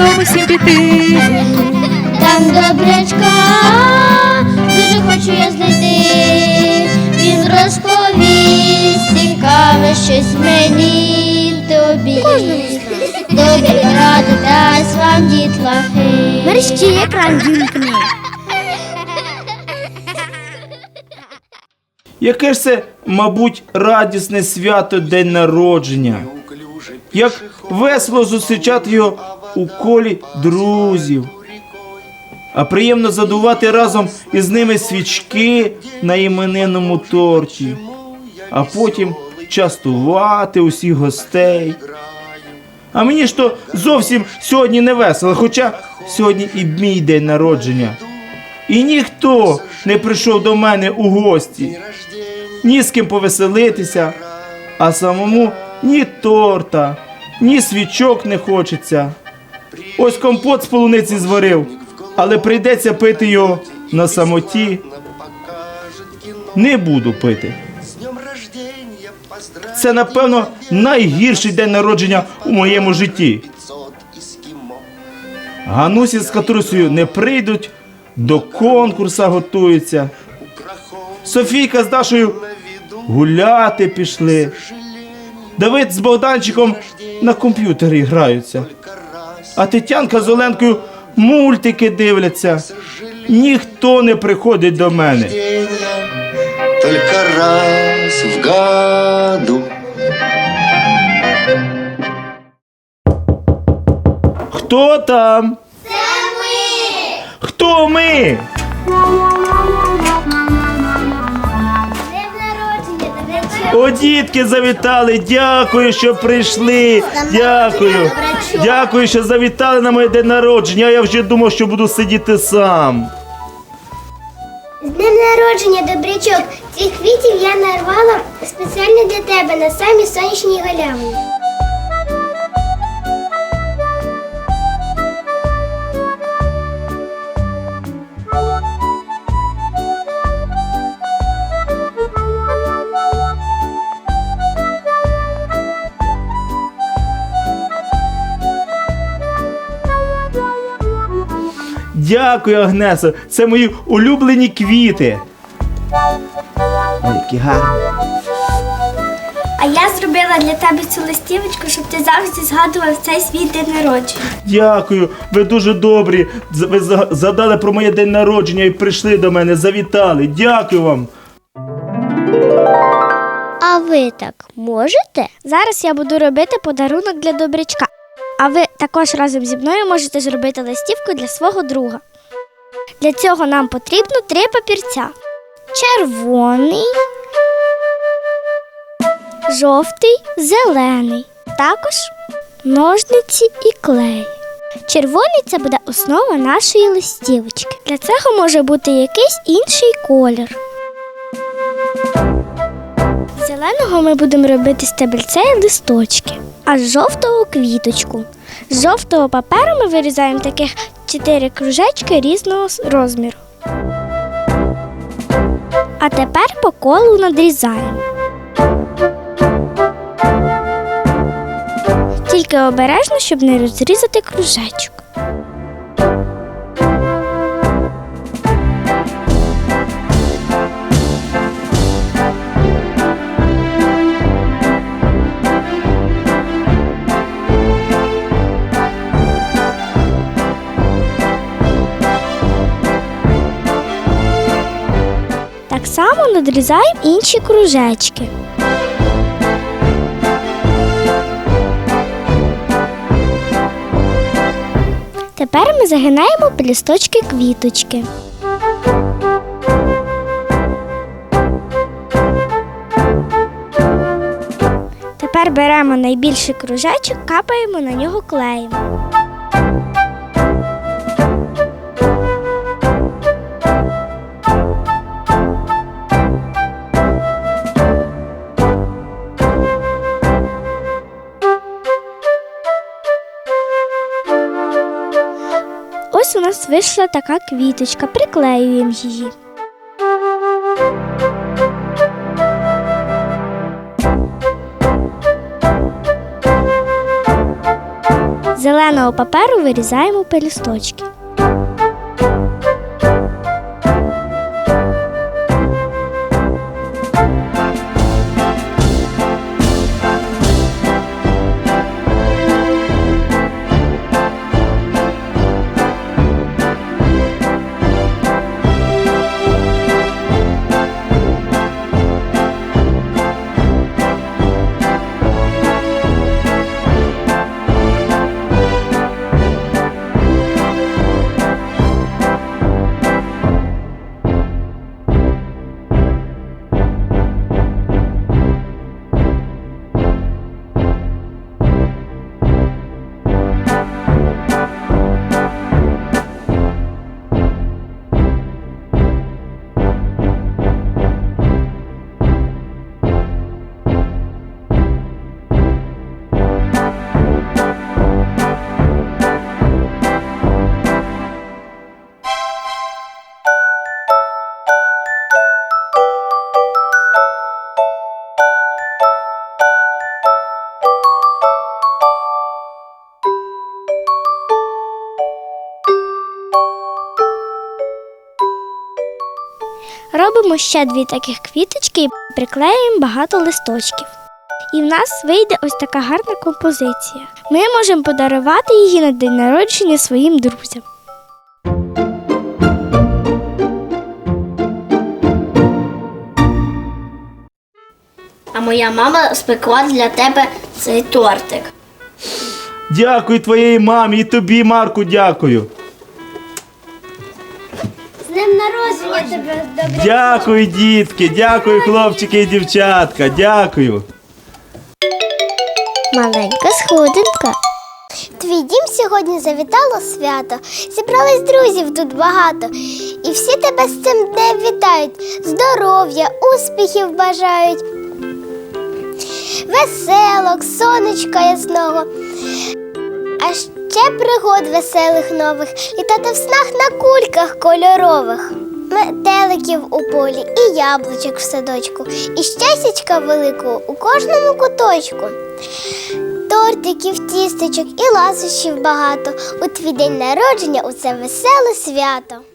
додому всім піти. Там добрячка, дуже хочу я знайти. Він розповість цікаве щось мені тобі. Добрі ради дасть вам дітлахи. Мерщі екран вімкни. Яке ж це, мабуть, радісне свято день народження. Як весело зустрічати його у колі друзів. А приємно задувати разом із ними свічки на іменинному торті, а потім частувати усіх гостей. А мені ж то зовсім сьогодні не весело, хоча сьогодні і мій день народження. І ніхто не прийшов до мене у гості, ні з ким повеселитися, а самому ні торта, ні свічок не хочеться. Ось компот з полуниці зварив, але прийдеться пити його на самоті. Не буду пити. Це, напевно, найгірший день народження у моєму житті. Ганусі з Катрусею не прийдуть, до конкурса готуються. Софійка з Дашою гуляти пішли. Давид з Богданчиком на комп'ютері граються. А Тетянка з Оленкою мультики дивляться. Ніхто не приходить до мене. Тільки раз в году Хто там? Це ми. Хто ми? О, дітки завітали. Дякую, що прийшли. Дякую. Дякую, що завітали на моє день народження. Я вже думав, що буду сидіти сам. З днем народження, добрячок. Цих квітів я нарвала спеціально для тебе на самі сонячній галявині. Дякую, Агнесо. Це мої улюблені квіти. Ой, які гарні. А я зробила для тебе цю листівочку, щоб ти завжди згадував цей свій день народження. Дякую, ви дуже добрі. З- Ви за- згадали про моє день народження і прийшли до мене, завітали. Дякую вам. А ви так можете? Зараз я буду робити подарунок для добрячка. А ви також разом зі мною можете зробити листівку для свого друга. Для цього нам потрібно три папірця: червоний, жовтий, зелений. Також ножниці і клей. Червоний це буде основа нашої листівочки. Для цього може бути якийсь інший колір. Зеленого ми будемо робити стебельце і листочки, а з жовтого квіточку. З жовтого паперу ми вирізаємо таких чотири кружечки різного розміру. А тепер по колу надрізаємо. Тільки обережно, щоб не розрізати кружечок. Само надрізаємо інші кружечки. Тепер ми загинаємо пелюсточки квіточки. Тепер беремо найбільший кружечок, капаємо на нього клеєм. У нас вийшла така квіточка, приклеюємо її. Зеленого паперу вирізаємо пелюсточки. Робимо ще дві таких квіточки і приклеїмо багато листочків. І в нас вийде ось така гарна композиція. Ми можемо подарувати її на день народження своїм друзям. А моя мама спекла для тебе цей тортик. Дякую твоїй мамі і тобі, Марку, дякую. З ним народження тебе добре. Дякую, дітки, дякую, хлопчики і дівчатка. Дякую. Маленька сходинка. Твій дім сьогодні завітало свято. Зібрались друзів тут багато. І всі тебе з цим днем вітають. Здоров'я, успіхів бажають. Веселок, сонечка ясного. А ще пригод веселих нових. Літати в снах на кульках кольорових. Метеликів у полі і яблучок в садочку, і щастячка великого у кожному куточку. Тортиків, тістечок і ласощів багато. У твій день народження у це веселе свято.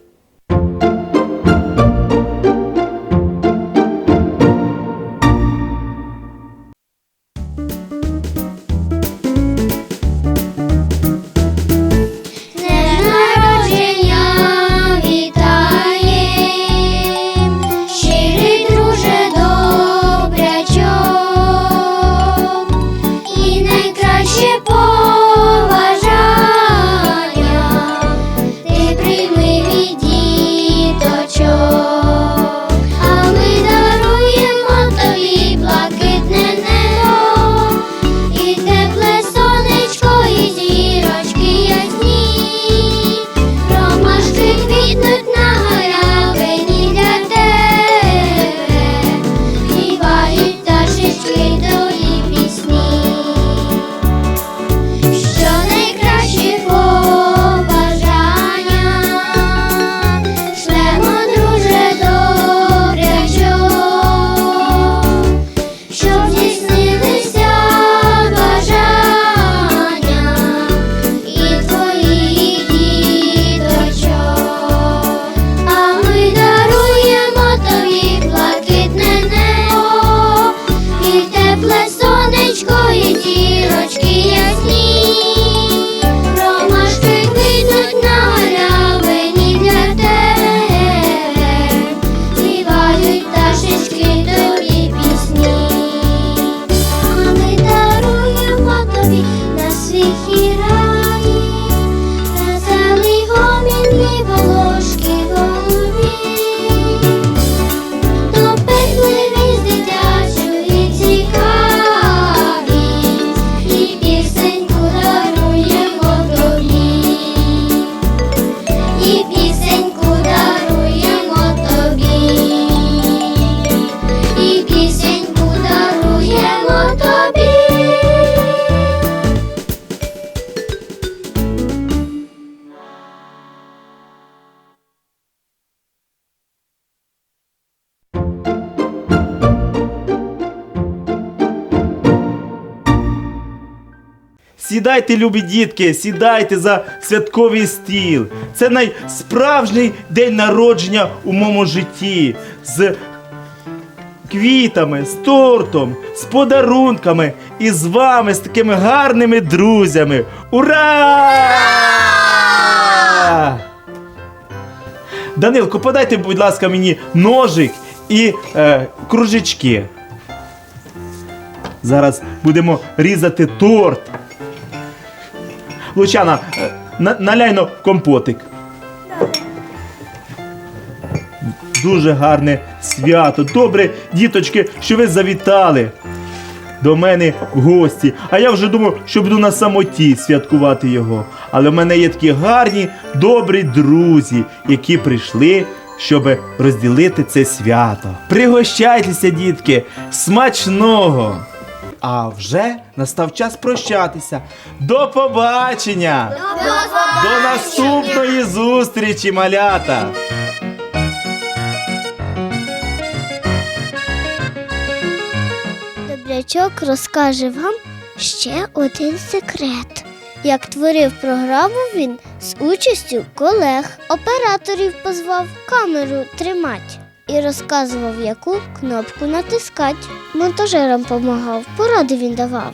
Сідайте, любі дітки, сідайте за святковий стіл. Це найсправжній день народження у моєму житті. З квітами, з тортом, з подарунками і з вами, з такими гарними друзями. Ура! Данилко, подайте, будь ласка, мені ножик і е, кружечки. Зараз будемо різати торт. Лучана, е, на, наляйно компотик. Дуже гарне свято. Добре, діточки, що ви завітали до мене в гості. А я вже думав, що буду на самоті святкувати його. Але в мене є такі гарні, добрі друзі, які прийшли, щоб розділити це свято. Пригощайтеся, дітки, смачного! А вже настав час прощатися. До побачення! До наступної зустрічі, малята! Добрячок розкаже вам ще один секрет. Як творив програму він з участю колег, операторів позвав камеру тримать і розказував, яку кнопку натискать. Монтажерам помагав, поради він давав.